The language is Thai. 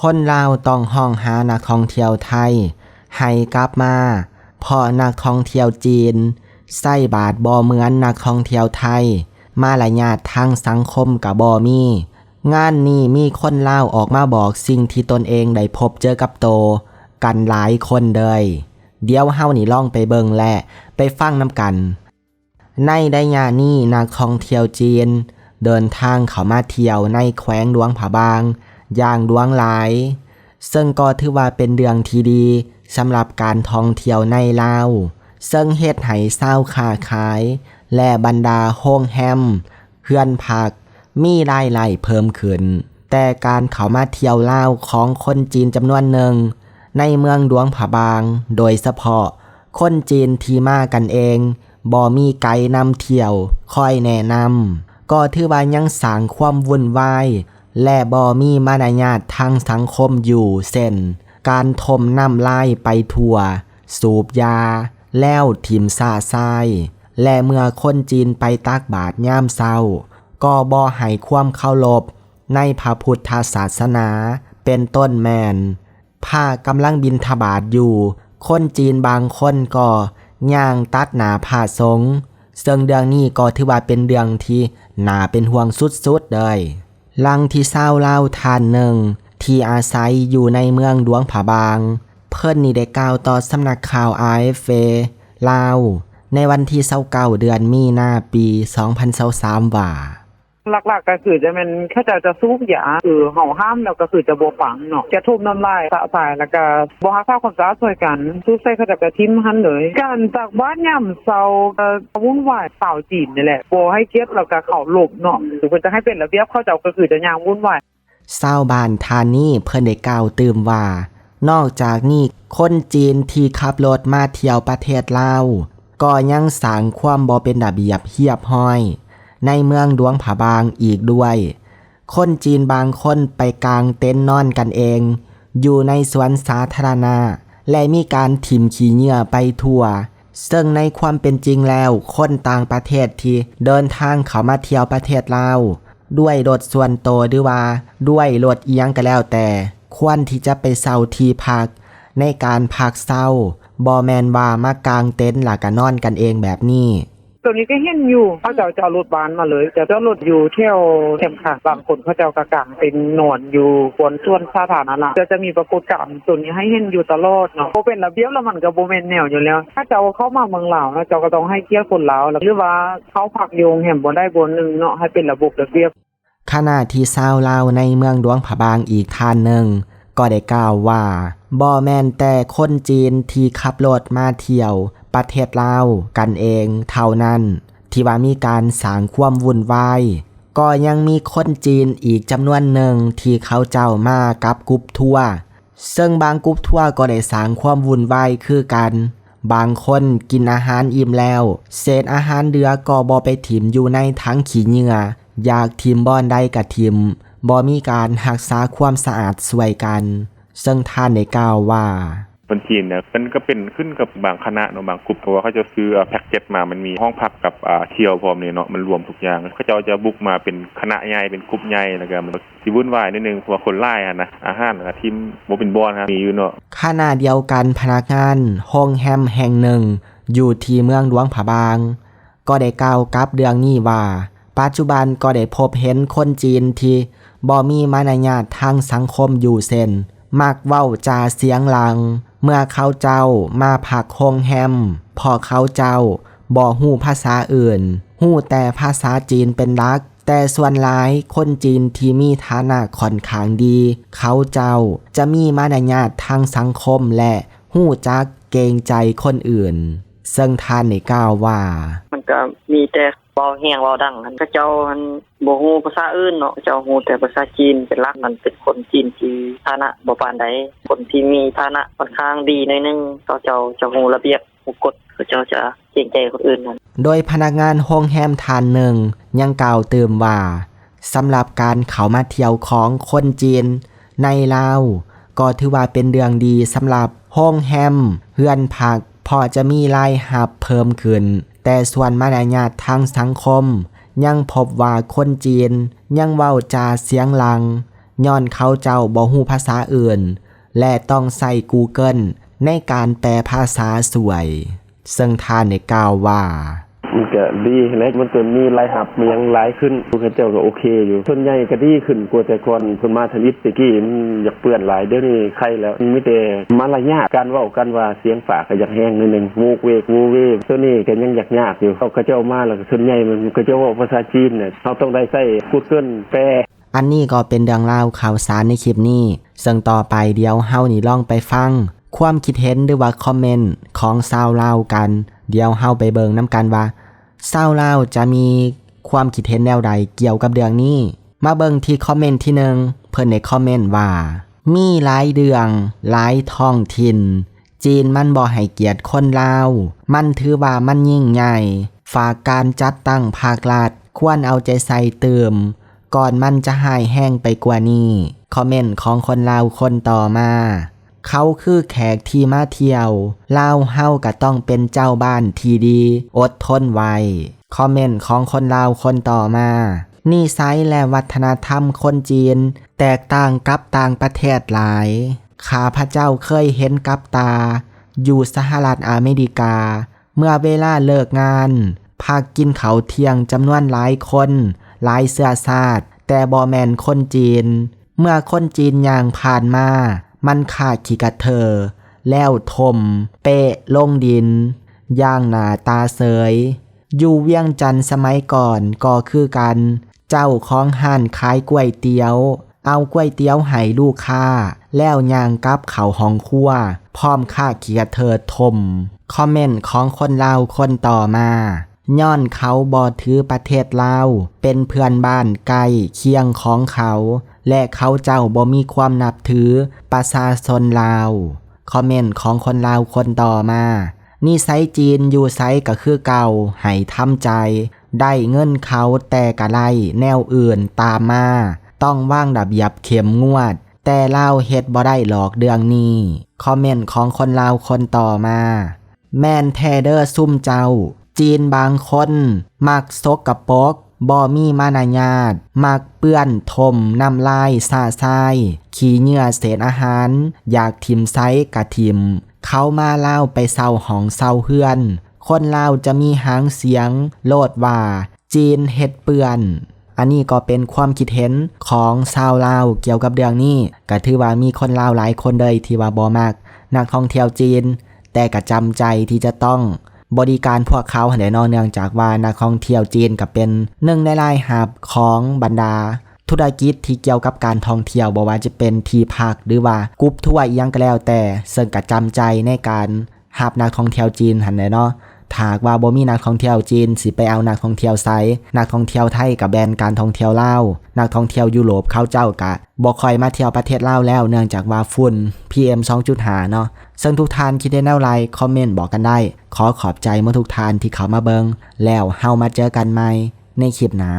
คนลาวต้องห้องหานักท่องเที่ยวไทย ให้กลับมาเพราะนักท่องเที่ยวจีนใส่บาทบ่เหมือนนักท่องเที่ยวไทย มารยาททางสังคมกับบ่มี งานนี้มีคนเล่าออกมาบอกสิ่งที่ตนเองได้พบเจอกับโต กันหลายคนเลยเดี๋ยวเฮานี่ล่องไปเบิงและ ไปฟังน้ำกัน ในได้ยานี่นักท่องเที่ยวจีน เดินทางเข้ามาเที่ยวในแขวงหลวงผาบาง อย่างดวงหลาย ซึ่งก็ถือว่าเป็นเรื่องที่ดีสำหรับการท่องเที่ยวในลาว ซึ่งเฮ็ดให้เศร้าค้าขาย และบรรดาโฮงแฮมเพื่อนพัก มีรายได้เพิ่มขึ้น แต่การเข้ามาเที่ยวลาวของคนจีนจำนวนหนึ่ง ในเมืองดวงผาบาง โดยเฉพาะ คนจีนที่มากันเองบ่มีไกด์นำเที่ยวคอยแนะนำก็ถือว่ายังสร้างความวุ่นวาย และบ่มีมารยาททางสังคมอยู่เช่นการทมน้ำลายไปทั่ว สูบยา แล้วถิ่มซาทราย และเมื่อคนจีนไปตักบาตรย่ามเศร้า ก็บ่ให้ความเคารพในพระพุทธศาสนาเป็นต้นแมนผ้ากำลังบินทบาทอยู่ คนจีนบางคนก็ย่างตัดหนาผ้าสงซึ่งเรื่องนี้ก็ถือว่าเป็นเรื่องที่หนาเป็นห่วงสุดๆเลย ลังที่เศร้าเล่าทานหนึ่ง ที่อาศัยอยู่ในเมืองดวงผาบาง เพิ่นนี่ได้กล่าวต่อสำนักข่าวไอเฟลาว ในวันที่เส้าเดือนมีนาปี 2023ว่า หลักๆก็คือจะเป็นแค่จะจะสูบยาคือเห่าห้ามแล้วก็คือจะบ่ฟังเนาะจะทุบน้ำลายสะสายแล้วก็บ่หาข้าวความสาช่วยกันสูบใส่เขาจะกระทิมหันเลยการจากบ้านย่ำเซาก็วุ่นวายสาจีนนี่แหละบ่ให้เกียรติแล้วก็เขาหลบเนาะหรือเพิ่นจะให้เป็นระเบียบเขาเจ้าก็คือจะยางวุ่นวายเศร้าบานทานี่เพิ่นได้กล่าวตืมว่า นอกจากนี้คนจีนที่ขับรถมาเที่ยวประเทศลาวก็ยังสร้างความบ่เป็นระเบียบเฮียบห้อย ในเมืองดวงผาบางอีกด้วย คนจีนบางคนไปกางเต็นท์นอนกันเอง อยู่ในสวนสาธารณะ และมีการถิ่มขี้เหงื่อไปทั่ว ซึ่งในความเป็นจริงแล้ว คนต่างประเทศที่เดินทางเข้ามาเที่ยวประเทศลาด้วยรถส่วนตัวหรือว่า ด้วยรถเอียงก็แล้วแต่ ควรที่จะไปเซาที่พัก ในการพักเศร้าบอแมนว่ามากางเต็นท์หลักก็นอนกันเองแบบนี้ ตัวนี้ก็เห็นอยู่เขาเจ้าจะเอารถบานมาเลยจะเจ้ารถอยู่เที่ยวเข็มขัดบางคนเขาเจ้ากระกางเป็นหนอนอยู่บนส่วนสาธารณะจะจะมีปรากฏการณ์ตัวนี้ให้เห็นอยู่ตลอดเนาะโบเป็นระเบียบแล้วมันก็โบเมนแนวอยู่แล้ว ถ้าเจ้าเข้ามาเมืองลาวแล้วเจ้าก็ต้องให้เกียรติคนลาวแล้วหรือว่าเขาพักโยงแห่มบนได้บนหนึ่งเนาะให้เป็นระบบระเบียบขณะที่ชาวลาวในเมืองดวงผาบางอีกท่านหนึ่งก็ได้กล่าวว่าบ่แม่นแต่คนจีนที่ขับรถมาเที่ยว ประเทศลาวกันเองเท่านั้น ที่ว่ามีการสร้างความวุ่นวายก็ยังมีคนจีนอีกจำนวนหนึ่งที่เขาเจ้ามากับกรุ๊ปทัวร์ซึ่งบางกรุ๊ปทัวร์ก็ได้สร้างความวุ่นวายคือกัน บางคนกินอาหารอิ่มแล้ว เศษอาหารเดือก็บอไปถิ่มอยู่ในถังขี้เหงื่ออยากทิมบ่อนใดกับทิมบ่มีการรักษาความสะอาดสวยกัน ซึ่งท่านได้กล่าวว่า คนจีนเนี่ยมันก็เป็นขึ้นกับบางคณะเนาะบางกลุ่มเพราะว่าเขาจะซื้อแพ็กเกจมามันมีห้องพักกับอ่าเที่ยวพร้อมเนี่ยเนาะมันรวมทุกอย่างเขาจะจะบุกมาเป็นคณะใหญ่เป็นกลุ่มใหญ่แล้วก็มันสิวุ่นวายนิดนึงเพราะว่าคนไล่อะนะอาหารกับทีมบ่เป็นบอลครับมีอยู่เนาะขณะเดียวกันพนักงานโรงแฮมแห่งหนึ่ง อยู่ที่เมืองหลวงผาบาง ก็ได้กล่าวกับเรื่องนี้ว่า ปัจจุบันก็ได้พบเห็นคนจีนที่บ่มีมารยาททางสังคมอยู่เส้นมักเว้าจาเสียงลัง เมื่อเขาเจ้ามาพักโรงแฮม พอเขาเจ้าบ่ฮู้ภาษาอื่นฮู้แต่ภาษาจีนเป็นลัก แต่ส่วนหลายคนจีนที่มีฐานะค่อนข้างดี เขาเจ้าจะมีมารยาททางสังคมและหู้จักเกรงใจคนอื่นซึ่งท่านได้กล่าวว่า มันก็มีแต่ เว้าแห้งเว้าดังกันก็เจ้ามันบ่ฮู้ภาษาอื่นเนาะเจ้าฮู้แต่ภาษาจีนเป็นหลักมันเป็นคนจีนที่ฐานะบ่ปานใดคนที่มีฐานะค่อนข้างดีหน่อยหนึงเขาเจ้าจะฮู้ระเบียบฮู้กฎเขาเจ้าจะเกรงใจคนอื่นนั่นโดยพนักงานโรงแฮมทานหนึ่งยังกล่าวเติมว่าสำหรับการเข้ามาเที่ยวของคนจีนในลาวก็ถือว่าเป็นเรื่องดีสำหรับโรงแฮมเฮือนผักพอจะมีรายหับเพิ่มขึ้น แต่ส่วนมารยาททางสังคม ยังพบว่าคนจีน ยังเว้าจาเสียงลัง ย้อนเขาเจ้าบ่ฮู้ภาษาอื่น และต้องใส่ Google ในการแปลภาษาสวย ซึ่งท่านได้กล่าวว่า มันก็ดีและมันก็มีรายหับมียังหลายขึ้นพวกเขาเจ้าก็โอเคอยู่ส่วนใหญ่ก็ดีขึ้นกว่าแต่ก่อนเพิ่นมาทนิดตะกี้มันอยากเปื้อนหลายเดี๋ยวนี้ใครแล้วมันมีแต่มารยาทการเว้ากันว่าเสียงฝากก็อยากแห้งนิดนึงวูกเวกวูเวกตัวนี้ก็ยังอยากยากอยู่เขาก็เจ้ามาแล้วส่วนใหญ่มันก็เจ้าว้าภาษาจีนเนี่ยเขาต้องได้ใช้ Google แปลอันนี้ก็เป็นเรื่องราข่าวสารในคลิปนี้ ซึ่งต่อไปเดี๋ยวเฮานี่ลองไปฟัง ความคิดเห็นหรือว่าคอมเมนต์ของชาวเล่ากัน เดี๋ยวเฮาไปเบิงน้ำกันว่า ชาวลาจะมีความคิดเห็นแนวใดเกี่ยวกับเรื่องนี้ มาเบิงที่คอมเมนต์ที่หนึ่งเพิ่นในคอมเมนต์ว่า มีหลายเดืองหลายท้องถิ่น จีนมันบ่ให้เกียรติคนลาว มันถือว่ามันยิ่งใหญ่ ฝากการจัดตั้งภาครัฐควรเอาใจใส่เติม ก่อนมันจะหายแห้งไปกว่านี้ คอมเมนต์ของคนลาวคนต่อมา เขาคือแขกที่มาเที่ยวเล่าเฮาก็ต้องเป็นเจ้าบ้านที่ดี อดทนไว้คอมเมนต์ของคนลาวคนต่อมานิสัยและวัฒนธรรมคนจีน แตกต่างกับต่างประเทศหลาย ข้าพระเจ้าเคยเห็นกับตา อยู่สหรัฐอเมริกา เมื่อเวลาเลิกงานพากินเขาเที่ยงจำนวนหลายคน หลายเสื้อชาติแต่บอแมนคนจีน เมื่อคนจีนย่างผ่านมา มันขาดขีกระเธอ แล้วทม เปะลงดิน ย่างหนาตาเสย อยู่เวียงจันสมัยก่อนก็คือกัน เจ้าของห้านขายก๋วยเตี๋ยว เอาก๋วยเตี๋ยวให้ลูกค้า แล้วย่างกับเขาห้องครัว พร้อมค่าเกียรติเธอทม คอมเมนต์ของคนเลาคนต่อมาย้อนเขาบอถือประเทศลาวเป็นเพื่อนบ้านใกล้เคียงของเขา และเขาเจ้าบ่มีความนับถือประชาชนลาว คอมเมนต์ของคนลาวคนต่อมานิสัยจีนอยู่ไซก็คือเก่าให้ทำใจ ได้เงินเขาแต่กะไลแนวอื่นตามมา ต้องว่างระเบียบเข็มงวด แต่เลาเฮ็ดบ่ได้หลอกเดืองนี้ คอมเมนต์ของคนลาวคนต่อมา แมนแทเดอร์ซุ่มเจ้า จีนบางคน มักซกกระปก บ่มีมานายาตมักเปื้อนทมน้ำลายซาซายขี้เหงื่อเศษอาหาร อยากทิมไซกะทิม เขามาเล่าไปเศร้าหองเศร้าเฮือน คนเลาจะมีหางเสียง โลดว่า จีนเฮ็ดเปื้อนอันนี้ก็เป็นความคิดเห็นของชาวลาวเกี่ยวกับเรื่องนี้ก็ถือว่ามีคนลาวหลายคนเลยที่ว่าบ่มักนักท่องเที่ยวจีน แต่ก็จำใจที่จะต้อง บริการพวกเขาหันแน่นอนเนื่องจากว่านักท่องเที่ยวจีนก็เป็นหนึ่งในรายหับของบรรดา ธุรกิจที่เกี่ยวกับการท่องเที่ยวบ่ว่าจะเป็นที่พักหรือว่ากรุ๊ปทัวร์ยังก็แล้วแต่ซึ่งก็จำใจในการหับนักท่องเที่ยวจีนหันแน่เนาะถ้ากว่าบ่มีนักท่องเที่ยวจีนสิไปเอานักท่องเที่ยวไซนักท่องเที่ยวไทยกับแบรนด์การท่องเที่ยวเลานักท่องเที่ยวยุโรปเขาเจ้ากะบ่คอยมาเที่ยวประเทศเลาแล้ว เนื่องจากว่าฝุ่น PM 2.5เนาะ ซึ่งทุกท่านคิดได้แนวไรคอมเมนต์บอกกันได้ ขอขอบใจเมื่อทุกท่านที่เขามาเบิงแล้วเฮามาเจอกันใหม่ในคลิปหน้า